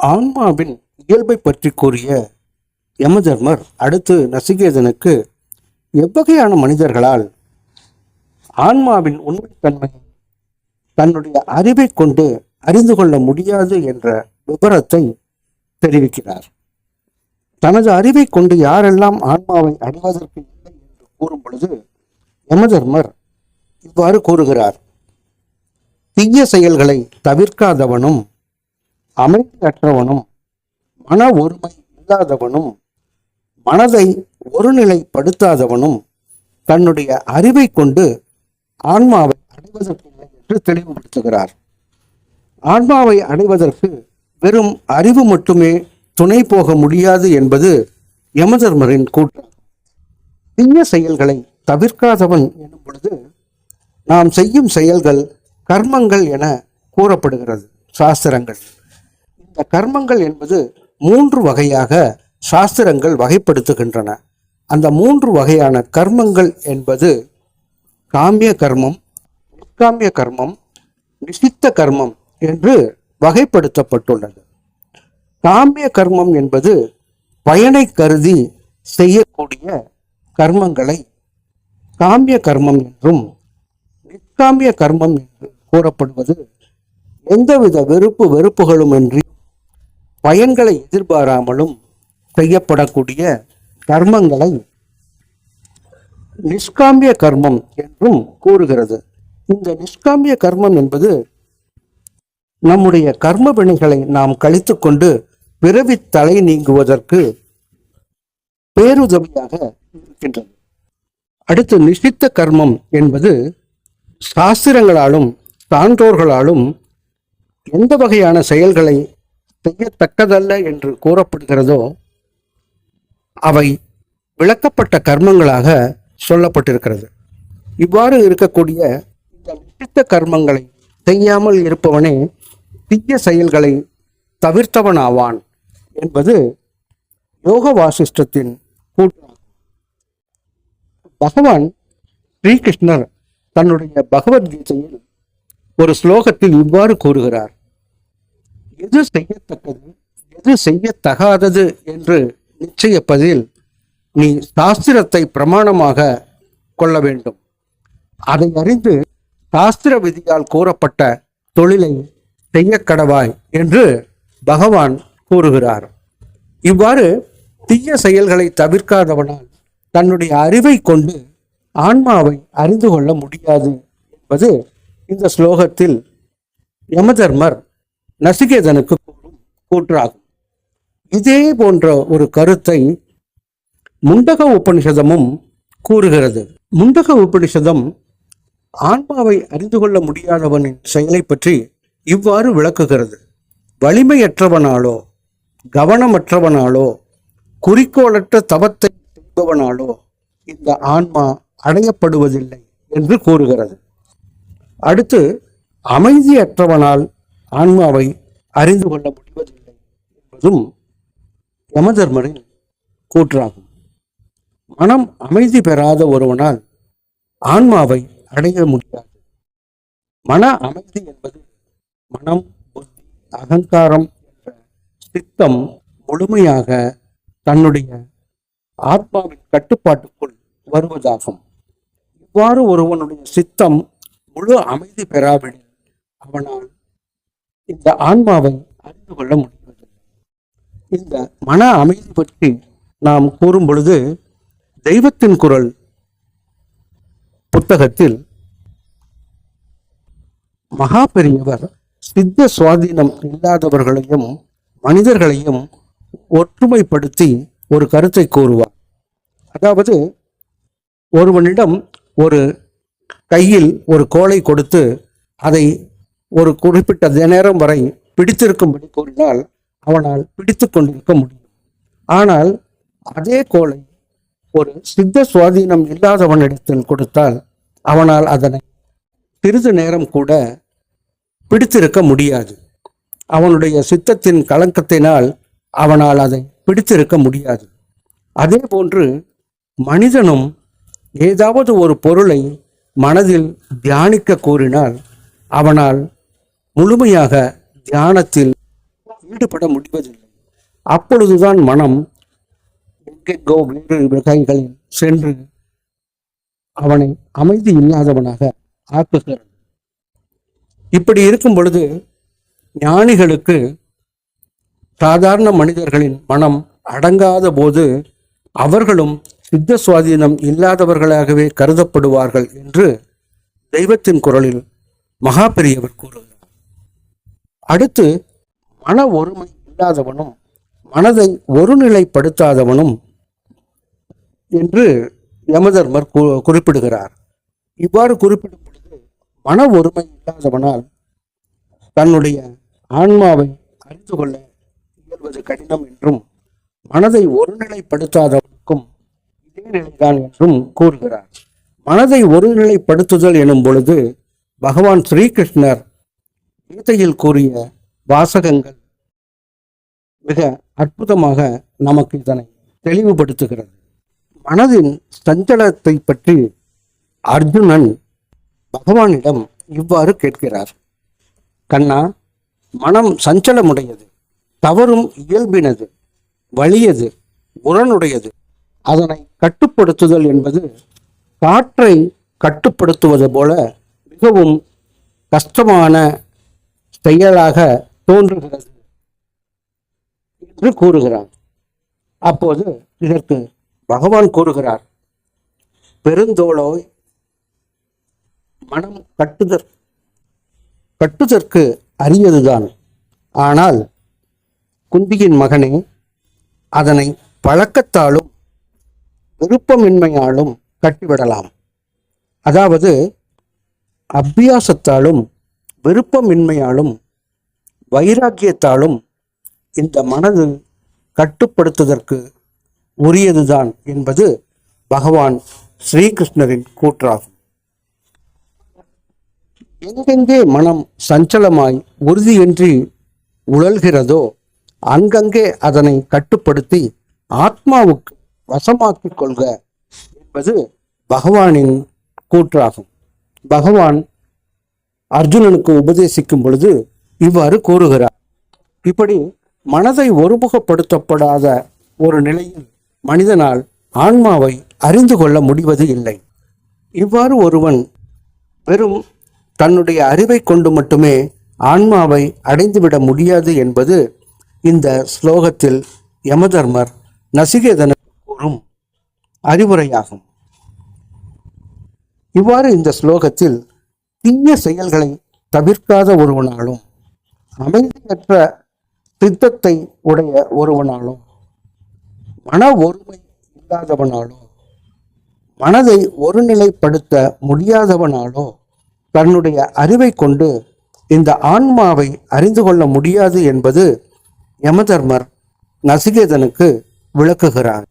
ஆன்மாவின் இயல்பை பற்றி கூறிய யமதர்மர் அடுத்து நசிகேதனுக்கு எவ்வகையான மனிதர்களால் ஆன்மாவின் உண்மைத்தன்மையை தன்னுடைய அறிவை கொண்டு அறிந்து கொள்ள முடியாது என்ற விபரத்தை தெரிவிக்கிறார். தனது அறிவை கொண்டு யாரெல்லாம் ஆன்மாவை அடைவதற்கு இல்லை என்று கூறும் பொழுது யமதர்மர் இவ்வாறு கூறுகிறார். தீய செயல்களை தவிர்க்காதவனும் அமைதியற்றவனும் மன ஒருமை இல்லாதவனும் மனதை ஒருநிலைப்படுத்தாதவனும் தன்னுடைய அறிவை கொண்டு ஆன்மாவை அடைவதற்கில்லை என்று தெளிவுபடுத்துகிறார். ஆன்மாவை அடைவதற்கு வெறும் அறிவு மட்டுமே துணை போக முடியாது என்பது யமதர்மரின் கூற்று. தீய செயல்களை தவிர்க்காதவன் எனும் பொழுது நாம் செய்யும் செயல்கள் கர்மங்கள் என கூறப்படுகிறது சாஸ்திரங்கள். இந்த கர்மங்கள் என்பது மூன்று வகையாக சாஸ்திரங்கள் வகைப்படுத்துகின்றன. அந்த மூன்று வகையான கர்மங்கள் என்பது காமிய கர்மம் நிஷ்காமிய கர்மம் நிஷித்த கர்மம் என்று வகைப்படுத்தப்பட்டுள்ளது. காமிய கர்மம் என்பது பயனை கருதி செய்யக்கூடிய கர்மங்களை காமிய கர்மம் என்றும் நிஷ்காமிய கர்மம் என்று கூறப்படுவது எந்தவித வெறுப்பு வெறுப்புகளுமின்றி பயன்களை எதிர்பாராமலும் செய்யப்படக்கூடிய கர்மங்களை நிஷ்காமிய கர்மம் என்றும் கூறுகிறது. இந்த நிஷ்காமிய கர்மம் என்பது நம்முடைய கர்ம வினைகளை நாம் கழித்துக்கொண்டு பிறவி தலை நீங்குவதற்கு பேருதவியாக இருக்கின்றது. அடுத்து நிஷித்த கர்மம் என்பது சாஸ்திரங்களாலும் சான்றோர்களாலும் எந்த வகையான செயல்களை செய்யத்தக்கதல்ல என்று கூறப்படுகிறதோ அவை விளக்கப்பட்ட கர்மங்களாக சொல்லப்பட்டிருக்கிறது. இவ்வாறு இருக்கக்கூடிய இந்த நிஷித்த கர்மங்களை செய்யாமல் இருப்பவனே தீய செயல்களை தவிர்த்தவனாவான் என்பது யோக வாசிஷ்டத்தின் கூற்றாகும். பகவான் ஸ்ரீகிருஷ்ணர் தன்னுடைய பகவத்கீதையில் ஒரு ஸ்லோகத்தில் இவ்வாறு கூறுகிறார். எது செய்யத்தக்கது? எது செய்யத்தகாதது என்று நிச்சயிப்பதில் நீ சாஸ்திரத்தை பிரமாணமாக கொள்ள வேண்டும். அதை அறிந்து சாஸ்திர விதியால் கூறப்பட்ட தொழிலை செய்யக்கடவாய் என்று பகவான் கூறுகிறார். இவ்வாறு தீய செயல்களை தவிர்க்காதவனால் தன்னுடைய அறிவை கொண்டு ஆன்மாவை அறிந்து கொள்ள முடியாது என்பது இந்த ஸ்லோகத்தில் யமதர்மர் நசிகேதனுக்கு கூறும் கூற்றாகும். இதே போன்ற ஒரு கருத்தை முண்டக உபனிஷதமும் கூறுகிறது. முண்டக உபனிஷதம் ஆன்மாவை அறிந்து கொள்ள முடியாதவனின் செயலை பற்றி இவ்வாறு விளக்குகிறது. வலிமையற்றவனாலோ கவனமற்றவனாலோ குறிக்கோளற்ற தவத்தை செய்பவனாலோ இந்த ஆன்மா அடையப்படுவதில்லை என்று கூறுகிறது. அடுத்து அமைதியற்றவனால் ஆன்மாவை அறிந்து கொள்ள முடிவதில்லை என்பதும் யமதர்மரின் கூற்றாகும். மனம் அமைதி பெறாத ஒருவனால் ஆன்மாவை அடைய முடியாது. மன அமைதி என்பது மனம் புத்தி அகங்காரம் என்ற சித்தம் முழுமையாக தன்னுடைய ஆத்மாவின் கட்டுப்பாட்டுக்குள் வருவதாகும். இவ்வாறு ஒருவனுடைய சித்தம் முழு அமைதி பெறாவிடில் அவனால் இந்த ஆன்மாவை அறிந்து கொள்ள முடிவதில்லை இந்த மன அமைதி பற்றி நாம் கூறும் பொழுது தெய்வத்தின் குரல் புத்தகத்தில் மகா பெரியவர் சித்த சுவாதீனம் இல்லாதவர்களையும் மனிதர்களையும் ஒற்றுமைப்படுத்தி ஒரு கருத்தை கூறுவார். அதாவது ஒருவனிடம் ஒரு கையில் ஒரு கோலை கொடுத்து அதை ஒரு குறிப்பிட்ட நேரம் வரை பிடித்திருக்கும்படி கூறினால் அவனால் பிடித்து கொண்டிருக்க முடியும். ஆனால் அதே கோலை ஒரு சித்த சுவாதீனம் இல்லாதவனிடத்தில் கொடுத்தால் அவனால் அதனை சிறிது நேரம் கூட பிடித்திருக்க முடியாது. அவனுடைய சித்தத்தின் கலக்கத்தினால் அவனால் அதை பிடித்திருக்க முடியாது. அதே போன்று மனிதனும் ஏதாவது ஒரு பொருளை மனதில் தியானிக்க கூறினால் அவனால் முழுமையாக தியானத்தில் ஈடுபட முடிவதில்லை. அப்பொழுதுதான் மனம் எங்கெங்கோ வேறு வகைகளில் சென்று அவனை அமைதி இல்லாதவனாக ஆக்குகிறது. இப்படி இருக்கும் பொழுது ஞானிகளுக்கு சாதாரண மனிதர்களின் மனம் அடங்காத போது அவர்களும் சித்த சுவாதீனம் இல்லாதவர்களாகவே கருதப்படுவார்கள் என்று தெய்வத்தின் குரலில் மகா பெரியவர் கூறுகிறார். அடுத்து மன ஒருமை இல்லாதவனும் மனதை ஒருநிலைப்படுத்தாதவனும் என்று யமதர்மர் குறிப்பிடுகிறார். இவ்வாறு குறிப்பிடும் பொழுது மன ஒருமை இல்லாதவனால் தன்னுடைய ஆன்மாவை அறிந்து கொள்ள இயல்வது கடினம் என்றும் மனதை ஒருநிலைப்படுத்தாதவனுக்கும் இதே நிலைதான் என்றும் கூறுகிறார். மனதை ஒருநிலைப்படுத்துதல் எனும் பொழுது பகவான் ஸ்ரீகிருஷ்ணர் கீதையில் கூறிய வாசகங்கள் மிக அற்புதமாக நமக்கு இதனை தெளிவுபடுத்துகிறது. மனதின் சஞ்சலத்தை பற்றி அர்ஜுனன் பகவானிடம் இவ்வாறு கேட்கிறார். கண்ணா மனம் சஞ்சலமுடையது தவறும் இயல்பினது வலியது உரனுடையது அதனை கட்டுப்படுத்துதல் என்பது காற்றை கட்டுப்படுத்துவது போல மிகவும் கஷ்டமான செயலாக தோன்றுகிறது என்று கூறுகிறார் அப்போது இதற்கு பகவான் கூறுகிறார் பெருந்தோளோய் மனம் கட்டுதற் கட்டுதற்கு அரியதுதான். ஆனால் குந்தியின் மகனே அதனை பழக்கத்தாலும் விருப்பமின்மையாலும் கட்டிவிடலாம். அதாவது அபியாசத்தாலும் விருப்பமின்மையாலும் வைராக்கியத்தாலும் இந்த மனது கட்டுப்படுத்துவதற்கு உரியதுதான் என்பது பகவான் ஸ்ரீகிருஷ்ணரின் கூற்றாகும். எங்கெங்கே மனம் சஞ்சலமாய் உறுதியின்றி உழல்கிறதோ அங்கங்கே அதனை கட்டுப்படுத்தி ஆத்மாவுக்கு வசமாக்கிக் கொள்க என்பது பகவானின் கூற்றாகும். பகவான் அர்ஜுனனுக்கு உபதேசிக்கும் பொழுது இவ்வாறு கூறுகிறார். இப்படி மனதை ஒருமுகப்படுத்தப்படாத ஒரு நிலையில் மனிதனால் ஆன்மாவை அறிந்து கொள்ள முடிவது இல்லை. இவ்வாறு ஒருவன் வெறும் தன்னுடைய அறிவை கொண்டு மட்டுமே ஆன்மாவை அடைந்துவிட முடியாது என்பது இந்த ஸ்லோகத்தில் யமதர்மர் நசிகேதனுக்கு கூறும் அறிவுரையாகும். இவ்வாறு இந்த ஸ்லோகத்தில் தீய செயல்களை தவிர்க்காத ஒருவனாலும் அமைதியற்ற சித்தத்தை உடைய ஒருவனாலும் மன ஒருமை இல்லாதவனாலும் மனதை ஒருநிலைப்படுத்த முடியாதவனாலோ தன்னுடைய அறிவை கொண்டு இந்த ஆன்மாவை அறிந்து கொள்ள முடியாது என்பது யமதர்மர் நசிகேதனுக்கு விளக்குகிறார்.